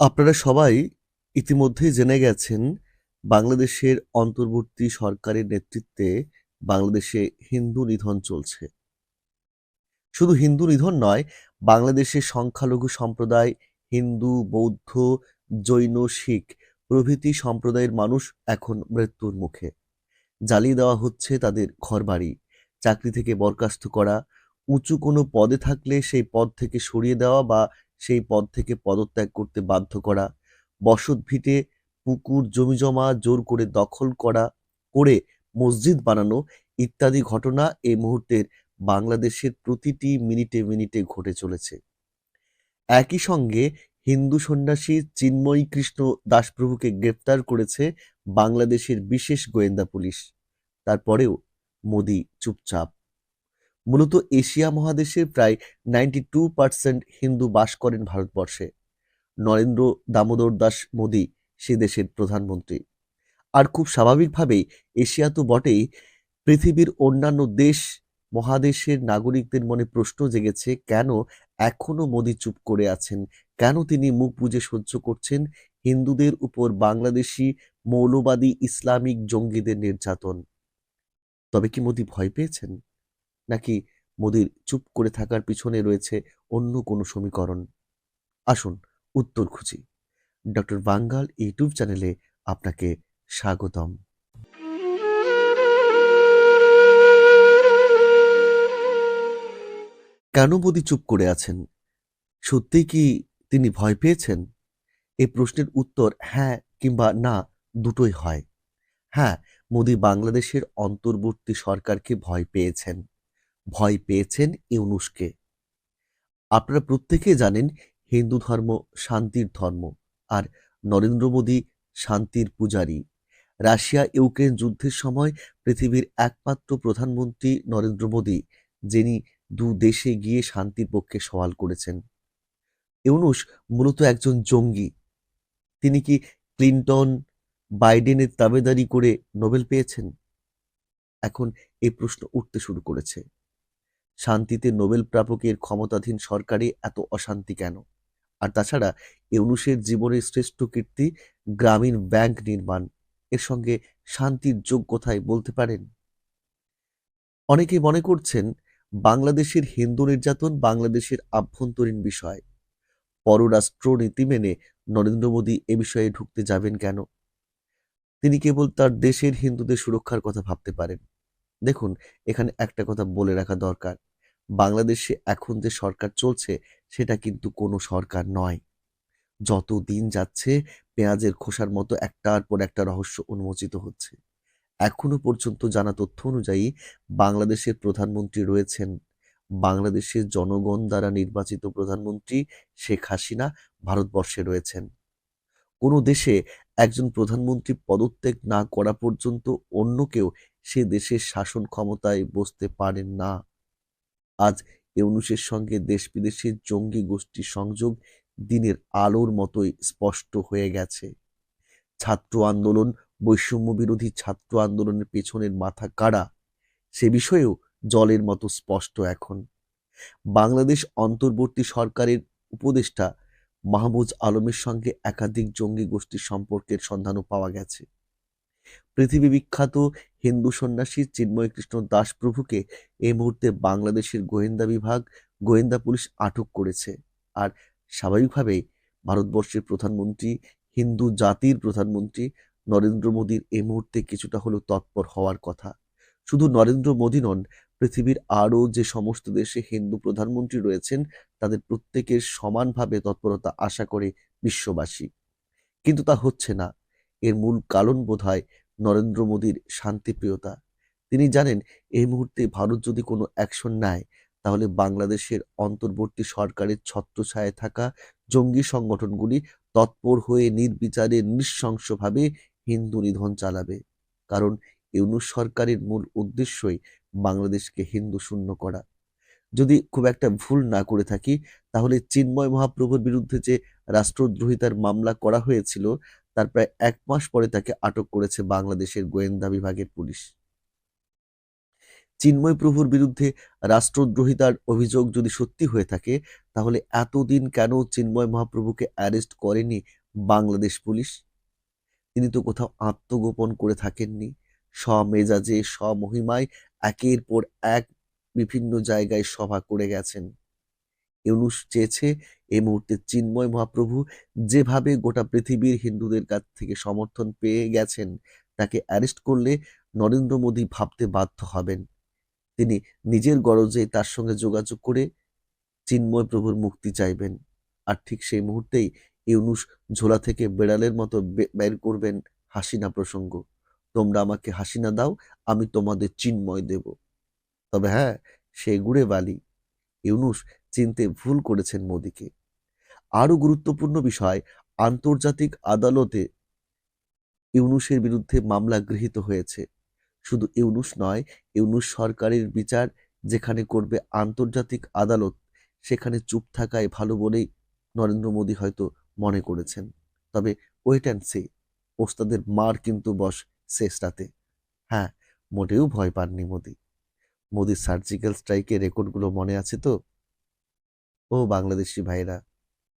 আপনারা সবাই ইতিমধ্যেই জেনে গেছেন, বাংলাদেশের অন্তর্বর্তী সরকারের নেতৃত্বে বাংলাদেশে হিন্দু নিধন চলছে। শুধু হিন্দু নিধন নয় বাংলাদেশের সংখ্যালঘু সম্প্রদায়, হিন্দু, বৌদ্ধ, জৈন, শিখ প্রভৃতি সম্প্রদায়ের মানুষ এখন মৃত্যুর মুখে। জ্বালিয়ে দেওয়া হচ্ছে তাদের ঘরবাড়ি, চাকরি থেকে বরখাস্ত করা, উঁচু কোনো পদে থাকলে সেই পদ থেকে সরিয়ে দেওয়া বা সেই পদ থেকে পদত্যাগ করতে বাধ্য করা, বসত ভিটে পুকুর জমিজমা জোর করে দখল করা, করে মসজিদ বানানো ইত্যাদি ঘটনা এই মুহূর্তের বাংলাদেশের প্রতিটি মিনিটে মিনিটে ঘটে চলেছে। একই সঙ্গে হিন্দু সন্ন্যাসী চিন্ময়ী কৃষ্ণ দাসপ্রভুকে গ্রেপ্তার করেছে বাংলাদেশের বিশেষ গোয়েন্দা পুলিশ। তারপরেও মোদি চুপচাপ। মূলত এশিয়া মহাদেশের প্রায় নাইনটি টু পার্সেন্ট হিন্দু বাস করেন ভারতবর্ষে। নরেন্দ্র দামোদর দাস মোদি সে দেশের প্রধানমন্ত্রী। আর খুব স্বাভাবিকভাবেই এশিয়া তো বটেই, পৃথিবীর অন্যান্য দেশ, মহাদেশের নাগরিকদের মনে প্রশ্ন জেগেছে, কেন এখনও মোদি চুপ করে আছেন? কেন তিনি মুখ বুজে সহ্য করছেন হিন্দুদের উপর বাংলাদেশি মৌলবাদী ইসলামিক জঙ্গিদের নির্যাতন? তবে কি মোদি ভয় পেয়েছেন? নাকি মোদির চুপ করে থাকার পিছনে রয়েছে অন্য কোনো সমীকরণ? আসুন উত্তর খুঁজি। ডক্টর বাঙ্গাল ইউটিউব চ্যানেলে আপনাকে স্বাগতম। কেন মোদি চুপ করে আছেন? সত্যিই কি তিনি ভয় পেয়েছেন? এই প্রশ্নের উত্তর হ্যাঁ কিংবা না দুটোই হয়। হ্যাঁ মোদি বাংলাদেশের অন্তর্বর্তী সরকারকে ভয় পেয়েছেন। ভয় পেয়েছেন ইউনুসকে। আপনারা প্রত্যেকে জানেন হিন্দু ধর্ম শান্তির ধর্ম আর নরেন্দ্র মোদী শান্তির পূজারী। রাশিয়া ইউক্রেন যুদ্ধের সময় পৃথিবীর একমাত্র প্রধানমন্ত্রী নরেন্দ্র মোদী, যিনি দু দেশে গিয়ে শান্তির পক্ষে সওয়াল করেছেন। ইউনুস মূলত একজন জঙ্গি। তিনি কি ক্লিন্টন, বাইডেনের তাবেদারি করে নোবেল পেয়েছেন? এখন এই প্রশ্ন উঠতে শুরু করেছে। শান্তিতে নোবেল প্রাপকের ক্ষমতাধীন সরকারে এত অশান্তি কেন? আর তাছাড়া ইউনুসের জীবনের শ্রেষ্ঠ কীর্তি গ্রামীণ ব্যাংক নির্মাণ, এর সঙ্গে শান্তির যোগ কোথায় বলতে পারেন? অনেকে মনে করছেন বাংলাদেশের হিন্দু নির্যাতন বাংলাদেশের আভ্যন্তরীণ বিষয়। পররাষ্ট্র নীতি মেনে নরেন্দ্র মোদী এ বিষয়ে ঢুকতে যাবেন কেন? তিনি কেবল তার দেশের হিন্দুদের সুরক্ষার কথা ভাবতে পারেন। দেখুন, এখানে একটা কথা বলে রাখা দরকার। বাংলাদেশে এখন যে সরকার চলছে, সেটা কিন্তু কোনো সরকার নয়। যত দিন যাচ্ছে, পেঁয়াজের খোসার মতো একটার পর একটা রহস্য উন্মোচিত হচ্ছে। এখনও পর্যন্ত জানা তথ্য অনুযায়ী, বাংলাদেশের প্রধানমন্ত্রী রয়েছেন। বাংলাদেশের জনগণ দ্বারা নির্বাচিত প্রধানমন্ত্রী শেখ হাসিনা ভারতবর্ষে রয়েছেন। কোনো দেশে একজন প্রধানমন্ত্রী পদত্যাগ না করা পর্যন্ত অন্য কেউ সে দেশের শাসন ক্ষমতায় বসতে পারেন না। আজ ইউনুসের সঙ্গে দেশ বিদেশের জঙ্গি গোষ্ঠীর সংযোগ দিনের আলোর মতোই স্পষ্ট হয়ে গেছে। ছাত্র আন্দোলন, বৈষম্য বিরোধী ছাত্র আন্দোলনের পেছনের মাথা কারা সে বিষয়েও জলের মতো স্পষ্ট এখন। বাংলাদেশ অন্তর্বর্তী সরকারের উপদেষ্টা মাহমুজ আলমের সঙ্গে একাধিক জঙ্গি গোষ্ঠীর সম্পর্কের সন্ধানও পাওয়া গেছে। পৃথিবী বিখ্যাত হিন্দু সন্ন্যাসী চিন্ময় কৃষ্ণ দাস প্রভুকে এই মুহূর্তে বাংলাদেশের গোয়েন্দা বিভাগ, গোয়েন্দা পুলিশ আটক করেছে। আর স্বাভাবিকভাবেই ভারতবর্ষের প্রধানমন্ত্রী, হিন্দু জাতির প্রধানমন্ত্রী নরেন্দ্র মোদীর এই মুহূর্তে কিছুটা হলেও তৎপর হওয়ার কথা। শুধু নরেন্দ্র মোদী নন পৃথিবীর আরও যে সমস্ত দেশে হিন্দু প্রধানমন্ত্রী রয়েছেন, তাদের প্রত্যেকের সমানভাবে তৎপরতা আশা করে বিশ্ববাসী। কিন্তু তা হচ্ছে না। এর মূল কারণ বোধ নরেন্দ্র মোদীর শান্তিপ্রিয়তা। তিনি জানেন, এই মুহূর্তে ভারত যদি কোনো অ্যাকশন নেয়, তাহলে বাংলাদেশের অন্তর্বর্তী সরকারের ছত্রছায়ায় থাকা জঙ্গি সংগঠনগুলি তৎপর হয়ে নির্বিচারে নৃশংসভাবে হিন্দু নিধন চালাবে। কারণ ইউনুস সরকারের মূল উদ্দেশ্যই বাংলাদেশকে হিন্দু শূন্য করা। যদি খুব একটা ভুল না করে থাকি, তাহলে চিন্ময় মহাপ্রভুর বিরুদ্ধে যে রাষ্ট্রদ্রোহিতার মামলা করা হয়েছিল, তার প্রায় এক মাস পরে তাকে আটক করেছে বাংলাদেশের গোয়েন্দা বিভাগের পুলিশ। চিন্ময় প্রভুর বিরুদ্ধে রাষ্ট্রদ্রোহিতার অভিযোগ যদি সত্যি হয়ে থাকে, তাহলে এতদিন কেন চিন্ময় মহাপ্রভুকে অ্যারেস্ট করেনি বাংলাদেশ পুলিশ? তিনি তো কোথাও আত্মগোপন করে থাকেননি। স্বমেজাজে, স্বমহিমায় একের পর এক বিভিন্ন জায়গায় সভা করে গেছেন। ইউনুস চেয়েছে এই মুহূর্তে চিন্ময় মহাপ্রভু যেভাবে গোটা পৃথিবীর হিন্দুদের কাছ থেকে সমর্থন পেয়ে গেছেন, তাকে অ্যারেস্ট করলে নরেন্দ্র মোদী ভাবতে বাধ্য হবেন। তিনি নিজের গরজে তার সঙ্গে যোগাযোগ করে চিন্ময় প্রভুর মুক্তি চাইবেন। আর ঠিক সেই মুহূর্তেই ইউনুস ঝোলা থেকে বেড়ালের মতো বের করবেন হাসিনা প্রসঙ্গ। তোমরা আমাকে হাসিনা দাও, আমি তোমাদের চিন্ময় দেব। তবে হ্যাঁ সে গুড়ে বালি। ইউনুস চিনতে ভুল করেছেন মোদিকে। আরও গুরুত্বপূর্ণ বিষয়, আন্তর্জাতিক আদালতে ইউনুসের বিরুদ্ধে মামলা গৃহীত হয়েছে। শুধু ইউনুস নয়, ইউনুস সরকারের বিচার যেখানে করবে আন্তর্জাতিক আদালত, সেখানে চুপ থাকায় ভালো বলেই নরেন্দ্র মোদী হয়তো মনে করেছেন। তবে ওয়েট অ্যান্ড সে ওস্তাদের মার কিন্তু বস শেষ রাতে হ্যাঁ মোটেও ভয় পাননি মোদি। মোদির সার্জিক্যাল স্ট্রাইকের রেকর্ডগুলো মনে আছে তো? ও বাংলাদেশি ভাইরা।